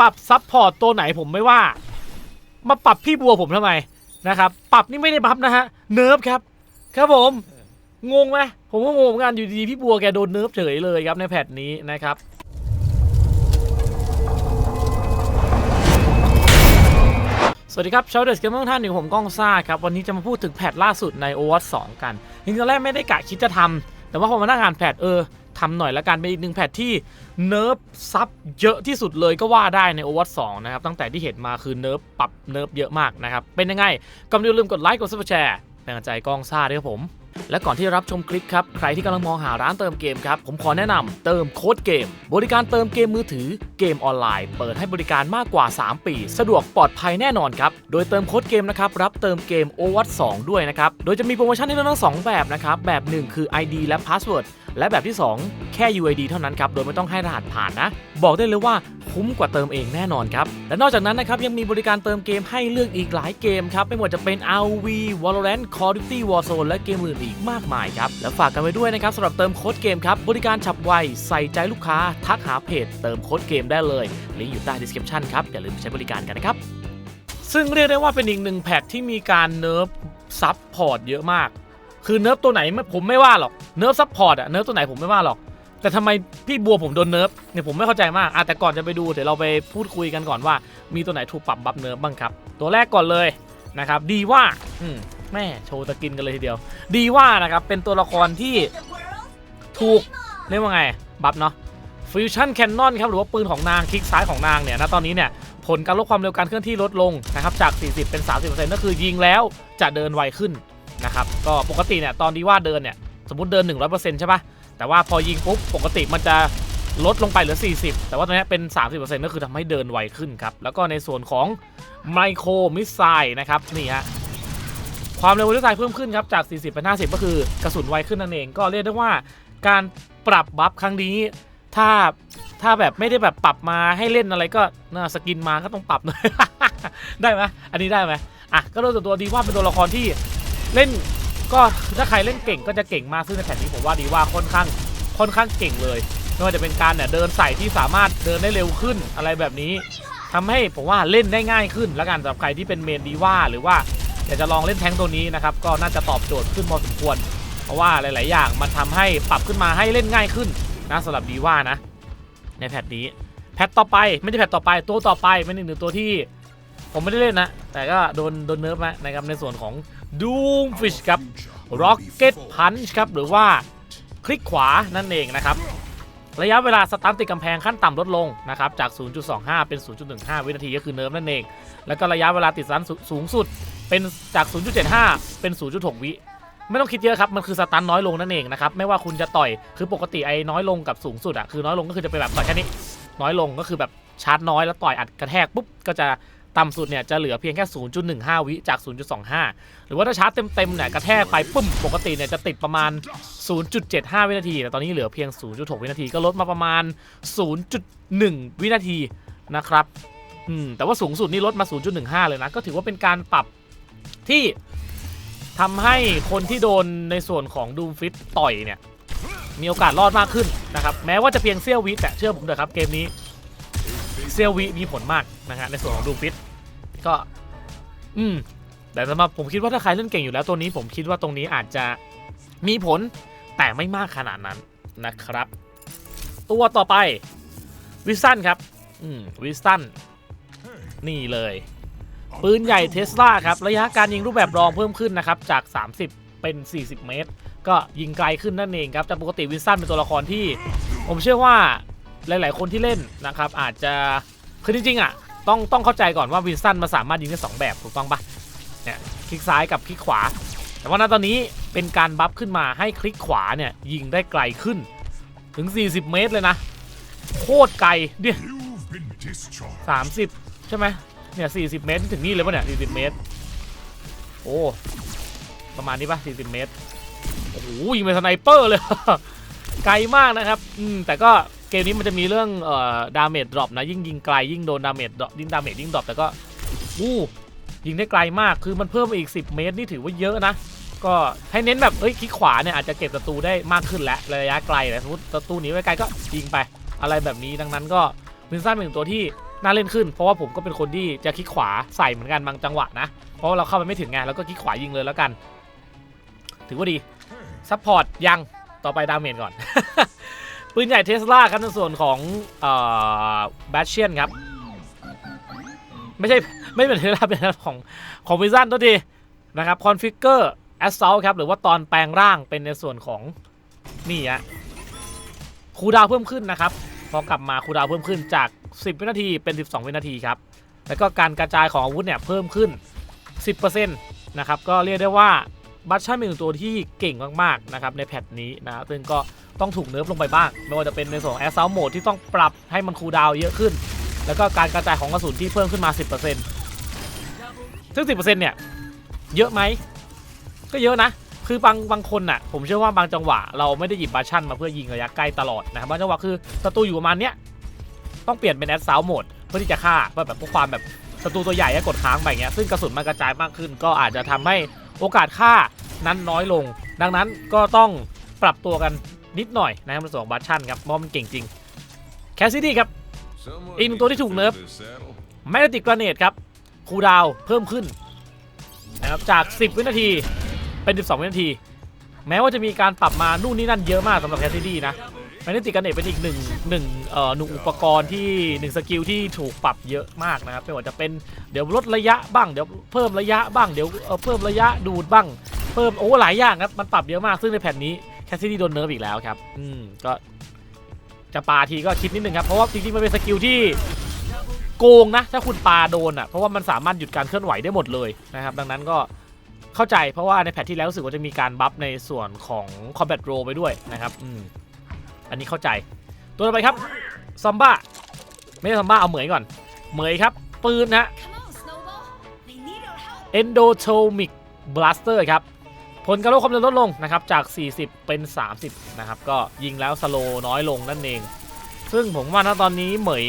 ปรับซับพอร์ตตัวไหนผมไม่ว่า มาปรับพี่บัวผมทำไมนะครับ ปรับนี่ไม่ได้บัฟนะฮะ เนิร์ฟครับ ครับผม งงไหมผมก็งงเหมือนกันอยู่ดีพี่บัวแกโดนเนิร์ฟเฉยเลยครับในแพทนี้นะครับสวัสดีครับชาวเดสเกมเมอร์ท่านหนึ่งผมก้องซ่าครับ วันนี้จะมาพูดถึงแพทล่าสุดใน o w a t 2กันจริงๆตอนแรกไม่ได้กะคิดจะทำแต่ว่าพอมานั่งอ่านแพทเออ ทำหน่อยละกันเป็นอีกหนึ่งแพทที่เนิร์ฟซับเยอะที่สุดเลยก็ว่าได้ใน o w a t 2นะครับ ตั้งแต่ที่เห็นมาคือเนิร์ฟปรับเนิร์ฟเยอะมากนะครับ เป็นยังไง ก็อย่าลืมกดไลค์กดซับสไครต์เป็นกำลังใจก้องซ่าด้วยครับผม และก่อนที่จะรับชมคลิปครับ ใครที่กำลังมองหาร้านเติมเกมครับ ผมขอแนะนำเติมโค้ดเกม บริการเติมเกมมือถือเกมออนไลน์ เปิดให้บริการมากกว่า 3 ปี สะดวกปลอดภัยแน่นอนครับ โดยเติมโค้ดเกมนะครับ รับเติมเกม o w a t 2ด้วยนะครับ โดยจะมีโปรโมชั่นให้เลือกทั้งสองแบบนะครับ แบบ 1 คือ ID และ Password และแบบที่ 2 แค่ UID เท่านั้นครับ โดยไม่ต้องให้รหัสผ่านนะ บอกได้เลยว่าคุ้มกว่าเติมเองแน่นอนครับ และนอกจากนั้นนะครับ ยังมีบริการเติมเกมให้เลือกอีกหลายเกมครับ ไม่ว่าจะเป็น RV Valorant Call of Duty Warzone และเกมอื่นอีกมากมายครับ และฝากกันไว้ด้วยนะครับสำหรับเติมโค้ดเกมครับ บริการฉับไว ใส่ใจลูกค้า ทักหาเพจ เติมโค้ดเกมได้เลยลิงก์อยู่ใต้ description ครับอย่าลืมไปใช้บริการกันนะครับซึ่งเรียกได้ว่าเป็นอีกหนึ่งแพทที่มีการเนิร์ฟซับพอร์ตเยอะมาก คือเนิร์ฟตัวไหนไม่ผมไม่ว่าหรอกเนิร์ฟซับพอร์ตอะเนิร์ฟตัวไหนผมไม่ว่าหรอก แต่ทำไมพี่บัวผมโดนเนิร์ฟเนี่ยผมไม่เข้าใจมากอะแต่ก่อนจะไปดูเดี๋ยวเราไปพูดคุยกันก่อนว่า มีตัวไหนถูกปรับบัฟเนิร์ฟบ้างครับ ตัวแรกก่อนเลยนะครับดีว่าอืมแม่โชว์ตะกินกันเลยทีเดียว ดีว่านะครับเป็นตัวละครที่ถูกเรียกว่าไงบัฟเนาะฟิวชั่นแคนนอนครับหรือว่าปืนของนางคลิกซ้ายของนางเนี่ยนะตอนนี้เนี่ยผลการลดความเร็วการเคลื่อนที่ลดลงนะครับจาก 40 เป็น 30%ก็คือยิงแล้วจะเดินไวขึ้น นะครับก็ปกติเนี่ยตอนดีว่าเดินเนี่ยสมมติเดิน 100%ใช่ปะแต่ว่าพอยิงปุ๊บปกติมันจะลดลงไปเหลือ 40 แต่ว่าตอนนี้เป็น 30%ก็คือทำให้เดินไวขึ้นครับ แล้วก็ในส่วนของไมโครมิสไซล์นะครับนี่ฮะความเร็วมิสไซล์เพิ่มขึ้นครับจาก 40 เป็น 50 ก็คือกระสุนไวขึ้นนั่นเอง ก็เรียกได้ว่าการปรับบัฟครั้งนี้ถ้าถ้าแบบไม่ได้แบบปรับมาให้เล่นอะไรก็น่าสกินมาก็ต้องปรับหน่อยได้ไหมอันนี้ได้ไหมอะก็โดยส่วนตัวดีว่าเป็นตัวละครที่ เล่นก็ถ้าใครเล่นเก่งก็จะเก่งมากซึ่งในแผ่นนี้ผมว่าดีว่าค่อนข้างค่อนข้างเก่งเลยไม่ว่าจะเป็นการเนี่ยเดินใส่ที่สามารถเดินได้เร็วขึ้นอะไรแบบนี้ทำให้ผมว่าเล่นได้ง่ายขึ้น แล้วกันสำหรับใครที่เป็นเมนดีว่าหรือว่าอยากจะลองเล่นแทงตัวนี้นะครับก็น่าจะตอบโจทย์ขึ้นพอสมควร เพราะว่าหลาย ๆ อย่างมันทำให้ปรับขึ้นมาให้เล่นง่ายขึ้นนะสำหรับดีว่านะ ในแพทนี้แพทต่อไปไม่ใช่แพทต่อไปตัวต่อไปเป็นอีกหนึ่งตัวที่ ผมไม่ได้เล่นนะ แต่ก็โดนโดนเนิร์ฟมานะครับในส่วนของ Doomfish ครับ Rocket Punch ครับ หรือว่าคลิกขวานั่นเองนะครับ ระยะเวลาสตาร์ติดกำแพงขั้นต่ำลดลงนะครับ จาก 0.25 เป็น 0.15 วินาทีก็คือเนิร์ฟนั่นเอง แล้วก็ระยะเวลาติดสตันสูงสุดเป็นจาก 0.75 เป็น 0.6 วิไม่ต้องคิดเยอะครับ มันคือสตันน้อยลงนั่นเองนะครับ ไม่ว่าคุณจะต่อย คือปกติไอ้น้อยลงกับสูงสุดอะคือน้อยลงก็คือจะเป็นแบบต่อยแค่นี้ น้อยลงก็คือแบบชาร์จน้อยแล้วต่อยอัดกระแทกปุ๊บก็จะ ต่ำสุดเนี่ยจะเหลือเพียงแค่ 0.15 วิจาก 0.25 หรือว่าถ้าชาร์จเต็มๆเนี่ยกระแทกไปปุ้มปกติเนี่ยจะติดประมาณ 0.75 วินาที แต่ตอนนี้เหลือเพียง 0.6 วินาทีก็ลดมาประมาณ 0.1 วินาทีนะครับอืมแต่ว่าสูงสุดนี่ลดมา 0.15 เลยนะ ก็ถือว่าเป็นการปรับที่ทำให้คนที่โดนในส่วนของดูมฟิตต่อยเนี่ยมีโอกาสรอดมากขึ้นนะครับแม้ว่าจะเพียงเซี่ยววิแต่เชื่อผมเถอะครับเกมนี้ เซียววิมีผลมากนะฮะในส่วนของดูฟิตก็ อืม แต่สำหรับผมคิดว่าถ้าใครเล่นเก่งอยู่แล้วตัวนี้ ผมคิดว่าตรงนี้อาจจะมีผลแต่ไม่มากขนาดนั้นนะครับ ตัวต่อไปวิสตันครับอืมวิสตันนี่เลย ปืนใหญ่เทสลาครับ ระยะการยิงรูปแบบรองเพิ่มขึ้นนะครับ จาก 30 เป็น 40 เมตร ก็ยิงไกลขึ้นนั่นเองครับจากปกติวิสตันเป็นตัวละครที่ ผมเชื่อว่า หลาย ๆ คนที่เล่นนะครับอาจจะคือจริงๆอะต้องต้องเข้าใจก่อนว่าวินสตันมันสามารถยิงได้สองแบบถูกต้องปะเนี่ยคลิกซ้ายกับคลิกขวา แต่ว่าณตอนนี้เป็นการบัฟขึ้นมาให้คลิกขวาเนี่ยยิงได้ไกลขึ้นถึง 40 เมตรเลยนะ โคตรไกลเนี่ยวสามสิบใช่ไหมเนี่ยสี่สิบเมตรถึงนี่เลยปะเนี่ยสี่สิบเมตร โอ้ประมาณนี้ปะสี่สิบเมตรโอ้โหยิงเป็นสไนเปอร์เลย ไกลมากนะครับ อืมแต่ก็ มนี้มันจะมีเรื่องเอ่อดาเมจดรอปนะยิ่งยิงไกลยิ่งโดนดาเมจดรอปยิ่งดาเมจยิ่งดรอปแต่ก็อู้ยิงได้ไกลมากคือมันเพิ่มอีก 10 เมตรนี่ถือว่าเยอะนะ ก็ให้เน้นแบบเอ้ยคลิกขวาเนี่ยอาจจะเก็บศัตรูได้มากขึ้นแล้วระยะไกลแต่สมมติศัตรูหนีไว้ไกลก็ยิงไปอะไรแบบนี้ดังนั้นก็วินซันเป็นตัวที่น่าเล่นขึ้น เพราะว่าผมก็เป็นคนที่จะคลิกขวาใส่เหมือนกันบางจังหวะนะเพราะว่าเราเข้าไปไม่ถึงไงแล้วก็คลิกขวายิงเลยแล้วกัน ถือว่าดีซัพพอร์ตยังต่อไปดาเมจก่อน ปืนใหญ่เทสลาครับในส่วนของเอ่อแบชเชียนครับ ไม่ใช่ไม่เป็นเทสลาเป็นของของวิซันตัวทีนะครับคอนฟิกเกอร์แอสซอลครับ หรือว่าตอนแปลงร่างเป็นในส่วนของนี่ฮะคูดาวเพิ่มขึ้นนะครับ พอกลับมาคูดาวเพิ่มขึ้นจาก 10 วินาทีเป็น 12 วินาทีครับ แล้วก็การกระจายของอาวุธเนี่ยเพิ่มขึ้น 10%นะครับก็เรียกได้ว่าบัตชันเป็นตัวที่เก่งมากๆนะครับในแพทนี้นะซึ่งก็ ต้องถูกเนิร์ฟลงไปบ้าง ไม่ว่าจะเป็นในส่วนของแอสซ u ลโหมดที่ต้องปรับให้มันคูลดาวเยอะขึ้น แล้วก็การกระจายของกระสุนที่เพิ่มขึ้นมา 10%ซึ่ง 10%เนี่ย เยอะไหม ก็เยอะนะ คือบางบางคนน่ะ ผมเชื่อว่าบางจังหวะ เราไม่ได้หยิบบัชชั่นมาเพื่อยิงระยะใกล้ตลอดนะครับบางจังหวะคือศัตรูอยู่ประมาณเนี้ยต้องเปลี่ยนเป็นแอดซาวโหมดเพื่อที่จะฆ่าแบบแบบพวกความแบบศัตรูตัวใหญ่ก็กดค้างไปเงี้ยซึ่งกระสุนมันกระจายมากขึ้น ก็อาจจะทำให้โอกาสฆ่านั้นน้อยลง ดังนั้นก็ต้องปรับตัวกัน นิดหน่อยนะครับในส่นของบัชชั่นครับเพราะมันเก่งจริงแคสซิดี้ครับอีกหนึ่งตัวที่ถูกเนิร์ฟแมกนติกกระเนตครับคูดาวเพิ่มขึ้นนะครับจาก 10 วินาทีเป็น 12 วินาที แม้ว่าจะมีการปรับมานู่นนี่นั่นเยอะมากสำหรับแคสซิดี้นะแมกนติกกระเนตเป็นอีกหนึ่งหนึ่งเอ่อหนึ่งอุปกรณ์ที่หนึ่งสกิลที่ถูกปรับเยอะมากนะครับไม่ว่าจะเป็นเดี๋ยวลดระยะบ้างเดี๋ยวเพิ่มระยะบ้างเดี๋ยวเอ่อเพิ่มระยะดูดบ้าง เพิ่มโอ้หลายอย่างครับมันปรับเยอะมากซึ่งในแผ่นนี้ แคสซิดี้โดนเนิร์ฟอีกแล้วครับ อืมก็จะปาทีก็คิดนิดนึงครับ เพราะว่าจริงๆมันเป็นสกิลที่โกงนะ ถ้าคุณปาโดนอะเพราะว่ามันสามารถหยุดการเคลื่อนไหวได้หมดเลยนะครับ ดังนั้นก็เข้าใจเพราะว่าในแพทที่แล้วรู้สึกว่าจะมีการบัฟในส่วนของ Combat Roll ไปด้วยนะครับอืมอันนี้เข้าใจ ตัวต่อไปครับซอมบ้าไม่ใช่ซอมบ้าเอาเหมยก่อน เหมยครับ ปืนนะ Come on, Snowball. They need our help. Endotomic Blaster ครับ ผลการลดความเร็วลดลงนะครับจาก 40 เป็น 30 นะครับ ก็ยิงแล้วสโลน้อยลงนั่นเอง ซึ่งผมว่าณตอนนี้เหมย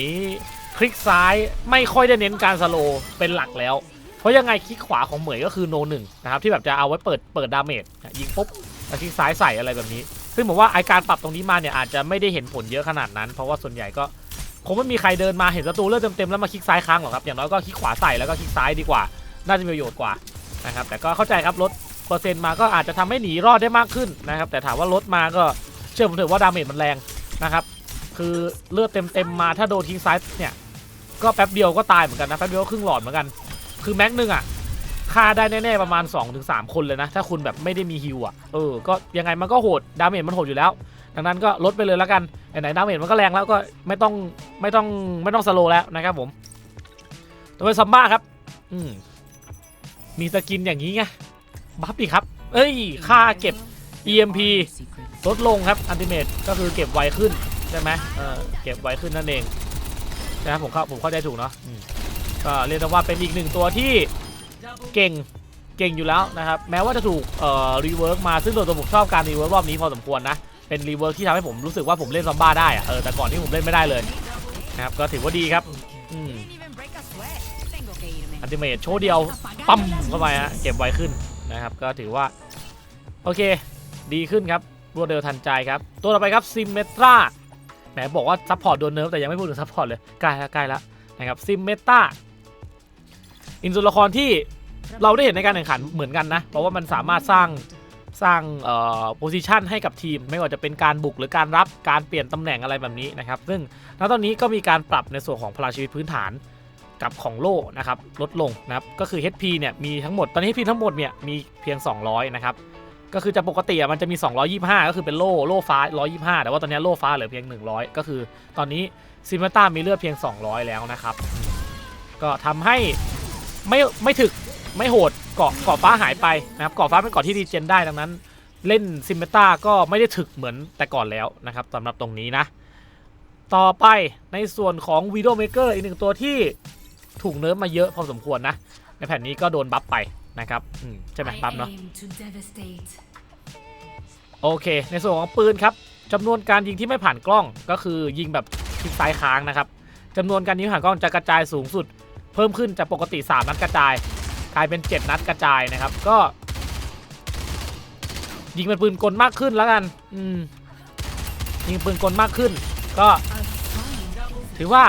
คลิกซ้ายไม่ค่อยได้เน้นการสโลเป็นหลักแล้ว เพราะยังไงคลิกขวาของเหมยก็คือโนหนึ่งนะครับที่แบบจะเอาไว้เปิดเปิดดาเมจยิงปุ๊บแล้วคลิกซ้ายใส่อะไรแบบนี้ ซึ่งผมว่าไอการปรับตรงนี้มาเนี่ยอาจจะไม่ได้เห็นผลเยอะขนาดนั้น เพราะว่าส่วนใหญ่ก็คงไม่มีใครเดินมาเห็นศัตรูเลือดเต็มๆแล้วมาคลิกซ้ายค้างหรอกครับอย่างน้อยก็คลิกขวาใส่แล้วก็คลิกซ้ายดีกว่า น่าจะมีประโยชน์กว่านะครับแต่ก็เข้าใจครับลด เปอร์เซ็นต์มาก็อาจจะทำให้หนีรอดได้มากขึ้นนะครับ แต่ถามว่าลดมาก็เชื่อผมเถอะว่าดาเมจมันแรงนะครับ คือเลือดเต็มๆมาถ้าโดนทิ้งซ้ายเนี่ยก็แป๊บเดียวก็ตายเหมือนกันนะแป๊บเดียวก็ครึ่งหลอดเหมือนกัน คือแม็กหนึ่งอะฆ่าได้แน่ๆประมาณ 2-3 คนเลยนะ ถ้าคุณแบบไม่ได้มีฮิวอะเออก็ยังไงมันก็โหดดาเมจมันโหดอยู่แล้วดังนั้นก็ลดไปเลยแล้วกันไหนๆดาเมจมันก็แรงแล้วก็ไม่ต้องไม่ต้องไม่ต้องสโลว์แล้วนะครับผมตัวไปซัมบ้าครับ อืมมีสกินอย่างนี้ไง บัฟอีกครับ เอ้ย ค่าเก็บ EMP ลดลงครับอันติเมตก็คือเก็บไวขึ้นใช่ไหมเออเก็บไวขึ้นนั่นเองนะครับผมเข้าผมเข้าใจถูกเนาะอืมก็เรียกได้ว่าเป็นอีกหนึ่งตัวที่เก่งเก่งอยู่แล้วนะครับ แม้ว่าจะถูกเอ่อรีเวิร์กมาซึ่งโดยตัวผมชอบการรีเวิร์กรอบนี้พอสมควรนะ เป็นรีเวิร์กที่ทำให้ผมรู้สึกว่าผมเล่นซอมบ้าได้อะเออแต่ก่อนที่ผมเล่นไม่ได้เลยนะครับก็ถือว่าดีครับอืม Didn't even break a sweat. Tengo que irme. อันติเมตโชว์เดียวปั๊มเข้าไปฮะเก็บไวขึ้น นะครับ ก็ถือว่า โอเค ดีขึ้นครับ รวดเร็วทันใจครับ ตัวต่อไปครับซิมเมตราแหมบอกว่าซัพพอร์ตโดนเนิร์ฟแต่ยังไม่พูดถึงซัพพอร์ตเลยใกล้แล้วใกล้แล้วนะครับซิมเมตราอินตัวละครที่เราได้เห็นในการแข่งขันเหมือนกันนะ เพราะว่ามันสามารถสร้างสร้างเอ่อโพซิชันให้กับทีม ไม่ว่าจะเป็นการบุกหรือการรับการเปลี่ยนตำแหน่งอะไรแบบนี้นะครับ ซึ่งณตอนนี้ก็มีการปรับในส่วนของพลังชีวิตพื้นฐาน กับของโล่นะครับลดลงนะครับก็คือ HP เนี่ยมีทั้งหมดตอนนี้ HP ทั้งหมดเนี่ยมีเพียง 200 นะครับก็คือจะปกติอะมันจะมี 225 ก็คือเป็นโล่โล่ฟ้า 125 แต่ว่าตอนนี้โล่ฟ้าเหลือเพียง 100 ก็คือตอนนี้ซิมเมต้ามีเลือดเพียง 200 แล้วนะครับ ก็ทำให้ไม่ไม่ถึกไม่โหดเกาะเกาะฟ้าหายไปนะครับเกาะฟ้าเป็นเกาะที่ดีเจนได้ดังนั้น เล่นซิมเมต้าก็ไม่ได้ถึกเหมือนแต่ก่อนแล้วนะครับสำหรับตรงนี้นะ ต่อไปในส่วนของ Widow Maker อีกหนึ่งตัวที่ ถูกเนิร์ฟมาเยอะพอสมควรนะ ในแผ่นนี้ก็โดนบัฟไปนะครับอืมใช่ไหม I บัฟเนาะ aim to devastate. โอเค ในส่วนของปืนครับจำนวนการยิงที่ไม่ผ่านกล้องก็คือยิงแบบคลิกซ้ายค้างนะครับจำนวนการยิงไม่ผ่านกล้องจะกระจายสูงสุด เพิ่มขึ้นจากปกติ 3 นัดกระจาย กลายเป็น 7 นัดกระจายนะครับ ก็ ยิงเป็นปืนกลมากขึ้นแล้วกันอืมยิงปืนกลมากขึ้น ก็ A fine ถือว่า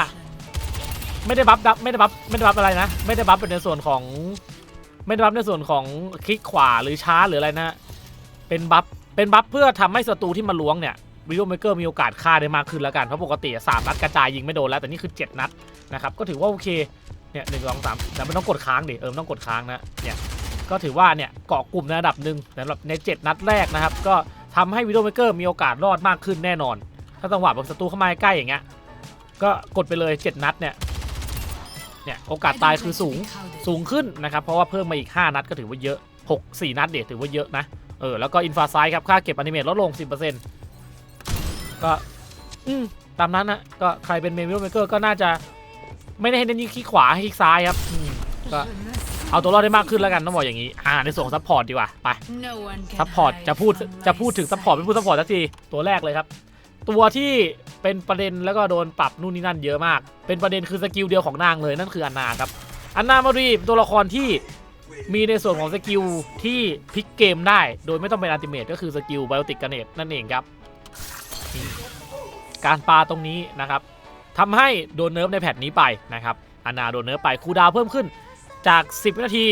ไม่ได้บัฟดับไม่ได้บัฟไม่ได้บัฟอะไรนะ ไม่ได้บัฟเป็นในส่วนของไม่ได้บัฟในส่วนของคลิกขวาหรือช้าหรืออะไรนะ เป็นบัฟเป็นบัฟเพื่อทำให้ศัตรูที่มาล้วงเนี่ยวิโอเมเกอร์มีโอกาสฆ่าได้มากขึ้นแล้วกันเพราะปกติสามนัดกระจายยิงไม่โดนแล้วแต่นี่คือ 7 นัดนะครับก็ถือว่าโอเคเนี่ยหนึ่งสองสามแต่ไม่ต้องกดค้างดิเออไม่ต้องกดค้างนะเนี่ยก็ถือว่าเนี่ยเกาะกลุ่มในระดับหนึ่งสำหรับใน 7 นัดแรกนะครับ ก็ทำให้วิโอเมเกอร์มีโอกาสรอดมากขึ้นแน่นอน ถ้าจังหวะแบบศัตรูเข้ามาใกล้อย่างเงี้ยก็กดไปเลย 7 นัดเนี่ย เนี่ยโอกาสตายคือสูงสูงขึ้นนะครับ เพราะว่าเพิ่มมาอีก 5 นัดก็ถือว่าเยอะ 6 4 นัดเดี๋ยวถือว่าเยอะนะ เออ แล้วก็อินฟาไซครับ ค่าเก็บอนิเมตลดลง 10%ก็อืมตามนั้นนะก็ใครเป็นเมมิโอเมเกอร์ก็น่าจะไม่ได้ให้เน้นยิงคลิกขวาให้คลิกซ้ายครับอืมก็เอาตัวรอดได้มากขึ้นแล้วกันต้องบอกอย่างนี้อ่าในส่วนของซัพพอร์ตดีกว่าไป No one can ซัพพอร์ต hide จะพูด from จะพูด my ถึงซัพพอร์ตไม่พูดซัพพอร์ตสักทีตัวแรกเลยครับ ตัวที่เป็นประเด็นแล้วก็โดนปรับนู่นนี่นั่นเยอะมาก เป็นประเด็นคือสกิลเดียวของนางเลยนั่นคืออันนาครับอันนามารีเป็นตัวละครที่มีในส่วนของสกิลที่พลิกเกมได้ โดยไม่ต้องเป็นอัลติเมทก็คือสกิลไบโอติกกเนตนั่นเองครับ การปาตรงนี้นะครับทำให้โดนเนิร์ฟในแพทนี้ไปนะครับอันนาโดนเนิร์ฟไปคูดาวเพิ่มขึ้นจาก 10 วินาที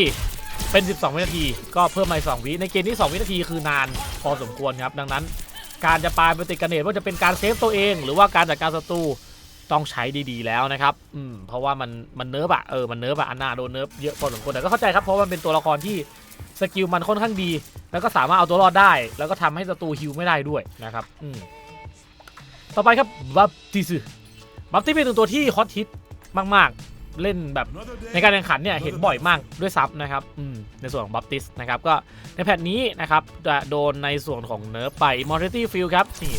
เป็น 12 วินาที ก็เพิ่มมาอีก2วิในเกมที่ 2 วินาทีคือนานพอสมควรครับ ดังนั้น การจะปาไปติดกันเนตว่าจะเป็นการเซฟตัวเอง หรือว่าการจัดการศัตรูต้องใช้ดีๆแล้วนะครับ อืม เพราะว่ามันมันเนิร์ฟอะเออ มันเนิร์ฟอะอันนาโดนเนิร์ฟเยอะพอสมควรแต่ก็เข้าใจครับ เพราะมันเป็นตัวละครที่สกิลมันค่อนข้างดี แล้วก็สามารถเอาตัวรอดได้ แล้วก็ทำให้ศัตรูฮิวไม่ได้ด้วยนะครับ อืม ต่อไปครับบัฟติสบัฟติสเป็นตัวที่ฮอตฮิตมาก ๆ เล่นแบบในการแข่งขันเนี่ยเห็นบ่อยมากด้วยซ้ำนะครับในส่วนของบัพติสนะครับก็ในแพทนี้นะครับจะโดนในส่วนของเนิร์ฟไป Immortality Field ครับนี่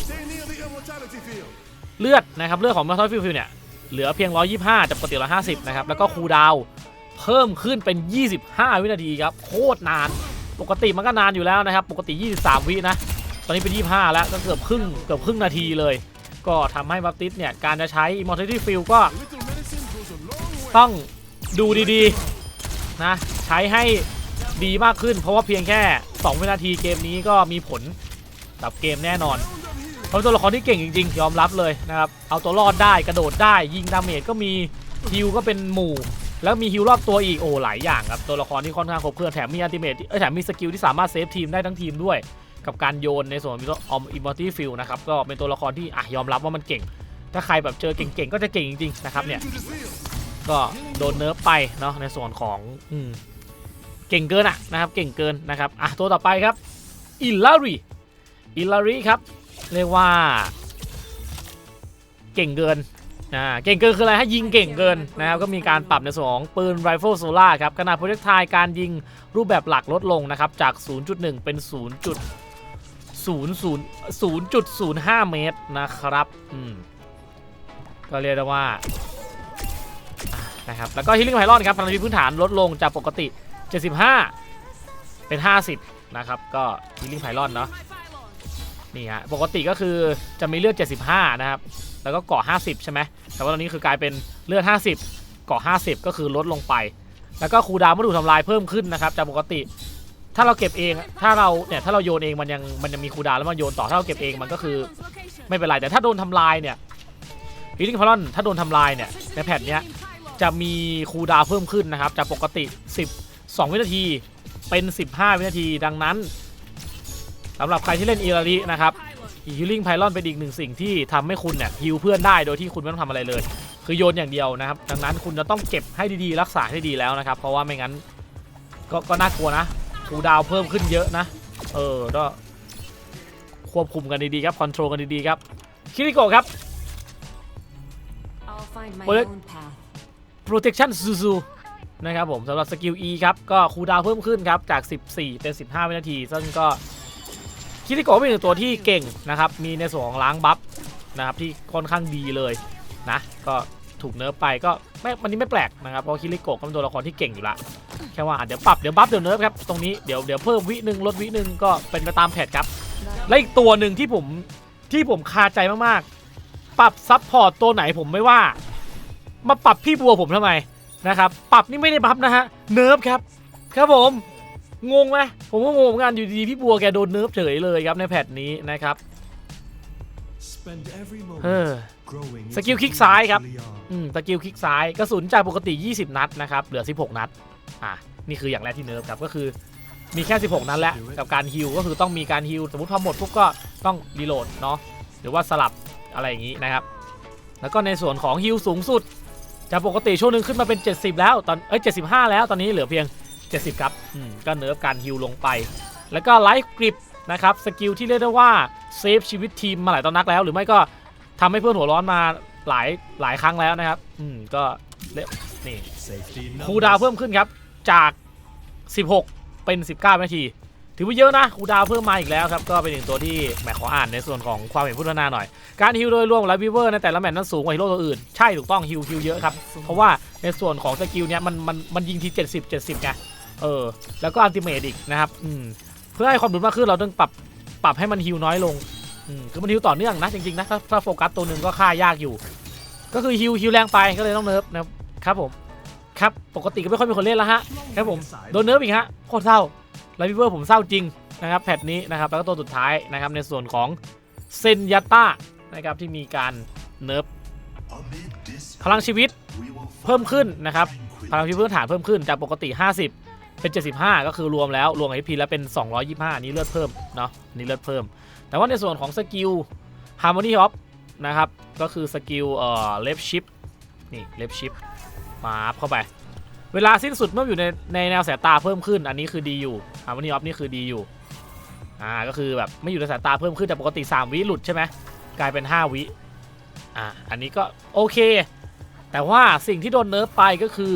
เลือดนะครับเลือดของ Immortality Field เนี่ยเหลือเพียง 125จากปกติ150 นะครับ แล้วก็คูดาวเพิ่มขึ้นเป็น 25 วินาทีครับ โคตรนาน ปกติมันก็นานอยู่แล้วนะครับ ปกติ 23 วินะ ตอนนี้เป็น 25 แล้วก็เกือบครึ่งเกือบครึ่งนาทีเลย ก็ทำให้บัพติสเนี่ย การจะใช้ Immortality Field ก็ ต้องดูดีๆนะใช้ให้ดีมากขึ้น เพราะว่าเพียงแค่ 2 วินาทีเกมนี้ก็มีผลกับเกมแน่นอนเพราะเป็นตัวละครที่เก่งจริงๆ ยอมรับเลยนะครับ เอาตัวรอดได้กระโดดได้ยิงดาเมจก็มีฮิลก็เป็นหมู่ แล้วมีฮิลรอบตัวอีกโอ้หลายอย่างครับตัวละครที่ค่อนข้างครบเครื่องแถมมีอัลติเมทแถมมีสกิลที่สามารถเซฟทีมได้ทั้งทีมด้วย กับการโยนในส่วนของออมอิมมอร์ตี้ฟิลนะครับก็เป็นตัวละครที่อะยอมรับว่ามันเก่ง ถ้าใครแบบเจอเก่งๆก็จะเก่งจริงๆนะครับเนี่ย ก็โดนเนิร์ฟไปเนาะในส่วนของอืมเก่งเกินอะนะครับเก่งเกินนะครับอะตัวต่อไปครับอิลลารีอิลลารีครับเรียกว่า เก่งเกินอ่าเก่งเกินคืออะไรถ้ายิงเก่งเกินนะครับก็มีการปรับในส่วนของปืนไรเฟิลโซล่าครับขนาดโปรเจกต์ไทการยิงรูปแบบหลักลดลงนะครับจาก 0.1 เป็น 0.00 0.05 เมตรนะครับอืมก็เรียกได้ว่า นะครับแล้วก็ฮิลลิ่งไพลอนครับพลังชีวิตพื้นฐานลดลงจากปกติ 75 เป็น 50 นะครับก็ฮิลลิ่งไพลอนเนาะนี่ฮะปกติก็คือจะมีเลือด 75 นะครับ แล้วก็เกาะ 50 ใช่ไหมแต่ว่าตอนนี้คือกลายเป็นเลือด 50 เกาะ 50 ก็คือลดลงไป แล้วก็คูดาวเมื่อถูกทำลายเพิ่มขึ้นนะครับจากปกติ ถ้าเราเก็บเองถ้าเราเนี่ยถ้าเราโยนเองมันยังมันยังมีคูดาวแล้วมันโยนต่อถ้าเราเก็บเองมันก็คือไม่เป็นไรแต่ถ้าโดนทำลายเนี่ยฮิลลิ่งไพลอนถ้าโดนทำลายเนี่ยในแพทเนี้ย จะมีคูลดาวน์เพิ่มขึ้นนะครับ จากปกติ 12 วินาทีเป็น 15 วินาที ดังนั้นสำหรับใครที่เล่นอีรารินะครับฮิลลิ่งไพลอนเป็นอีกหนึ่งสิ่งที่ทำให้คุณเนี่ยฮิลเพื่อนได้โดยที่คุณไม่ต้องทำอะไรเลย คือโยนอย่างเดียวนะครับ ดังนั้นคุณจะต้องเก็บให้ดีๆ รักษาให้ดีแล้วนะครับ เพราะว่าไม่งั้นก็ก็น่ากลัวนะคูลดาวน์เพิ่มขึ้นเยอะนะ เออก็ควบคุมกันดีๆครับคอนโทรลกันดีๆครับคิริโกะครับ I'll find my Well, it- own path. Protection ซูซูนะครับผมสำหรับสกิล E ครับ ก็คูลดาวเพิ่มขึ้นครับ จาก 14 เป็น 15 วินาที ซึ่งก็คิริโกะเป็นหนึ่งตัวที่เก่งนะครับ มีในส่วนของล้างบัฟนะครับที่ค่อนข้างดีเลยนะ ก็ถูกเนิร์ฟไปก็ไม่มันนี้ไม่แปลกนะครับ เพราะคิริโกะก็เป็นตัวละครที่เก่งอยู่ละแค่ว่าเดี๋ยวปรับเดี๋ยวบัฟเดี๋ยวเนิร์ฟครับ ตรงนี้เดี๋ยวเดี๋ยวเพิ่มวิหนึ่งลดวิหนึ่งก็เป็นไปตามแพทครับ และอีกตัวหนึ่งที่ผมที่ผมคาใจมากๆ ปรับซับพอร์ตตัวไหนผมไม่ว่า มาปรับพี่บัวผมทำไมนะครับ ปรับนี่ไม่ได้บัฟนะฮะ เนิร์ฟครับ ครับผม งงไหมผมก็งงเหมือนกันอยู่ดีๆพี่บัวแกโดนเนิร์ฟเฉยเลยครับในแพทนี้นะครับ Spend every moment เออ growing สกิล into คลิก who ซ้าย you ครับ truly are. อืม สกิลคลิกซ้ายกระสุนจากปกติ 20 นัดนะครับ เหลือ 16 นัด อะ นี่คืออย่างแรกที่เนิร์ฟครับ ก็คือ มีแค่ 16 นัดแล้ว กับการฮิลก็คือต้องมีการฮิลสมมติพอหมดปุ๊บก็ต้องรีโหลดเนาะ หรือว่าสลับอะไรอย่างนี้นะครับ แล้วก็ในส่วนของฮิลสูงสุด จากปกติช่วงหนึ่งขึ้นมาเป็น 70 แล้วตอนเอ้ย75 แล้วตอนนี้เหลือเพียง 70 ครับอืมก็เนิร์ฟการฮิลลงไป แล้วก็ไลฟ์กริปนะครับสกิลที่เรียกได้ว่าเซฟชีวิตทีมมาหลายตอนนักแล้ว หรือไม่ก็ทำให้เพื่อนหัวร้อนมาหลายหลายครั้งแล้วนะครับ อืมก็เละนี่ Safety in คูลดาวน์ numbers. เพิ่มขึ้นครับจาก 16 เป็น 19 นาที ถือว่าเยอะนะคูดาวเพิ่มมาอีกแล้วครับ ก็เป็นหนึ่งตัวที่แหมขออ่านในส่วนของความเห็นพุทธนาหน่อย การฮิลโดยรวมไลฟ์วิเวอร์ในแต่ละแมตช์นั้นสูงกว่าฮีโร่ตัวอื่น ใช่ถูกต้องฮิลฮิลเยอะครับ เพราะว่าในส่วนของสกิลเนี้ยมันมันมันยิงที 70 70ไงเออ แล้วก็อัลติเมทอีกนะครับอืมเพื่อให้ความดุมากขึ้นเราต้องปรับปรับให้มันฮิลน้อยลงอืมคือมันฮิลต่อเนื่องนะจริงๆนะถ้าถ้าโฟกัสตัวหนึ่งก็ฆ่ายากอยู่ ก็คือฮิลฮิลแรงไปก็เลยต้องเนิร์ฟนะครับครับผมครับปกติก็ไม่ค่อยมีคนเล่นแล้วฮะครับผมโดนเนิร์ฟอีกฮะโคตรเศร้า ไลฟ์วิเวอร์ผมเศร้าจริงนะครับแพทนี้นะครับแล้วก็ตัวสุดท้ายนะครับในส่วนของเซนยาต้านะครับที่มีการเนิร์ฟพลังชีวิตเพิ่มขึ้นนะครับพลังชีวิตพื้นฐานเพิ่มขึ้นจากปกติ 50 เป็น 75 ก็คือรวมแล้วรวมกับพีแล้วเป็น 225อันนี้เลือดเพิ่มเนาะนี้เลือดเพิ่ม แต่ว่าในส่วนของสกิล Harmony of นะครับก็คือสกิลเอ่อเลฟชิปนี่เลฟชิปมาเข้าไป เวลาสิ้นสุดเมื่ออยู่ในในแนวสายตาเพิ่มขึ้น อันนี้คือดีอยู่ Harmony of นี่คือดีอยู่อ่าก็คือแบบไม่อยู่ในสายตาเพิ่มขึ้นจากปกติ 3 วิหลุดใช่ไหมกลายเป็น 5 วิอ่าอันนี้ก็โอเค แต่ว่าสิ่งที่โดนเนิร์ฟไปก็คือ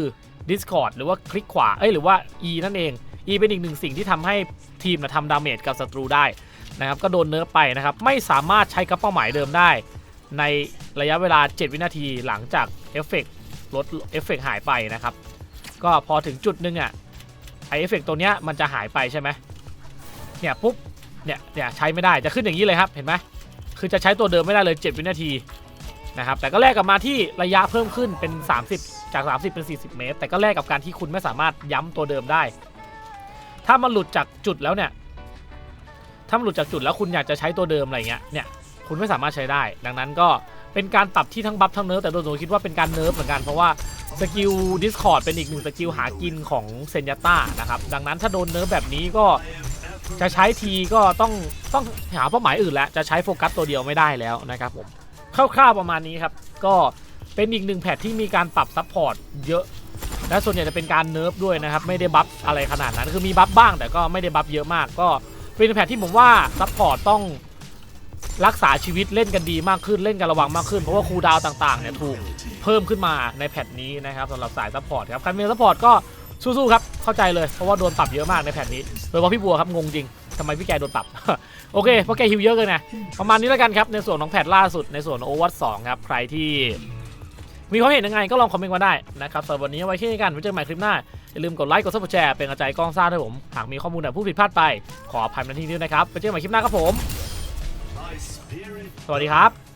Discord หรือว่าคลิกขวาเอ้ยหรือว่า E นั่นเอง E เป็นอีกหนึ่งสิ่งที่ทำให้ทีมนะทำดาเมจกับศัตรูได้นะครับก็โดนเนิร์ฟไปนะครับไม่สามารถใช้กับเป้าหมายเดิมได้ ในระยะเวลา 7 วินาทีหลังจากเอฟเฟกต์ลดเอฟเฟกต์หายไปนะครับ ก็พอถึงจุดหนึ่งอะไอเอฟเฟกต์ตัวเนี้ยมันจะหายไปใช่ไหมเนี่ยปุ๊บเนี่ยเนี่ยใช้ไม่ได้จะขึ้นอย่างนี้เลยครับเห็นไหมคือจะใช้ตัวเดิมไม่ได้เลย 7 วินาทีนะครับแต่ก็แลกกับมาที่ระยะเพิ่มขึ้นเป็น 30 จาก 30 เป็น 40 เมตร แต่ก็แลกกับการที่คุณไม่สามารถย้ำตัวเดิมได้ ถ้ามันหลุดจากจุดแล้วเนี่ยถ้ามันหลุดจากจุดแล้วคุณอยากจะใช้ตัวเดิมอะไรเงี้ยเนี่ยคุณไม่สามารถใช้ได้ ดังนั้นก็เป็นการปรับที่ทั้งบัฟทั้งเนิร์ฟแต่โดยส่วนคิดว่าเป็นการเนิร์ฟเหมือนกันเพราะว่า สกิล Discord เป็นอีกหนึ่งสกิลหากินของเซนยาต้านะครับ ดังนั้นถ้าโดนเนิร์ฟแบบนี้ก็จะใช้ทีก็ต้องต้องหาเป้าหมายอื่นแล้ว จะใช้โฟกัสตัวเดียวไม่ได้แล้วนะครับผมคร่าวๆประมาณนี้ครับ ก็เป็นอีกหนึ่งแพทที่มีการปรับซัพพอร์ตเยอะ และส่วนใหญ่จะเป็นการเนิร์ฟด้วยนะครับ ไม่ได้บัฟอะไรขนาดนั้น คือมีบัฟบ้างแต่ก็ไม่ได้บัฟเยอะมาก ก็เป็นแพทที่ผมว่าซัพพอร์ตต้อง รักษาชีวิตเล่นกันดีมากขึ้นเล่นกันระวังมากขึ้น เพราะว่าคูลดาวต่างๆเนี่ยถูกเพิ่มขึ้นมาในแพทนี้นะครับสำหรับสายซัพพอร์ตครับใครมีซัพพอร์ตก็สู้ๆครับเข้าใจเลยเพราะว่าโดนปรับเยอะมากในแพทนี้โดยเฉพาะพี่บัวครับงงจริงทำไมพี่แกโดนปรับ โอเคเพราะแกฮิวเยอะเกินไงประมาณนี้แล้วกันครับในส่วนของแพทล่าสุดในส่วนโอวัตสองครับใครที่มีความเห็นยังไงก็ลองคอมเมนต์มาได้นะครับสำหรับวันนี้เอาไว้แค่นี้กันไว้เจอกันใหม่คลิปหน้า อย่าลืมกดไลค์กดซับสไครต์เป็นกำลังใจกล้องซ่าด้วยผม หากมีข้อมูลไหนผู้ผิดพลาดไป ขออภัยในที่นี้นะครับไว้เจอกันใหม่คลิปหน้าครับผม สวัสดีครับ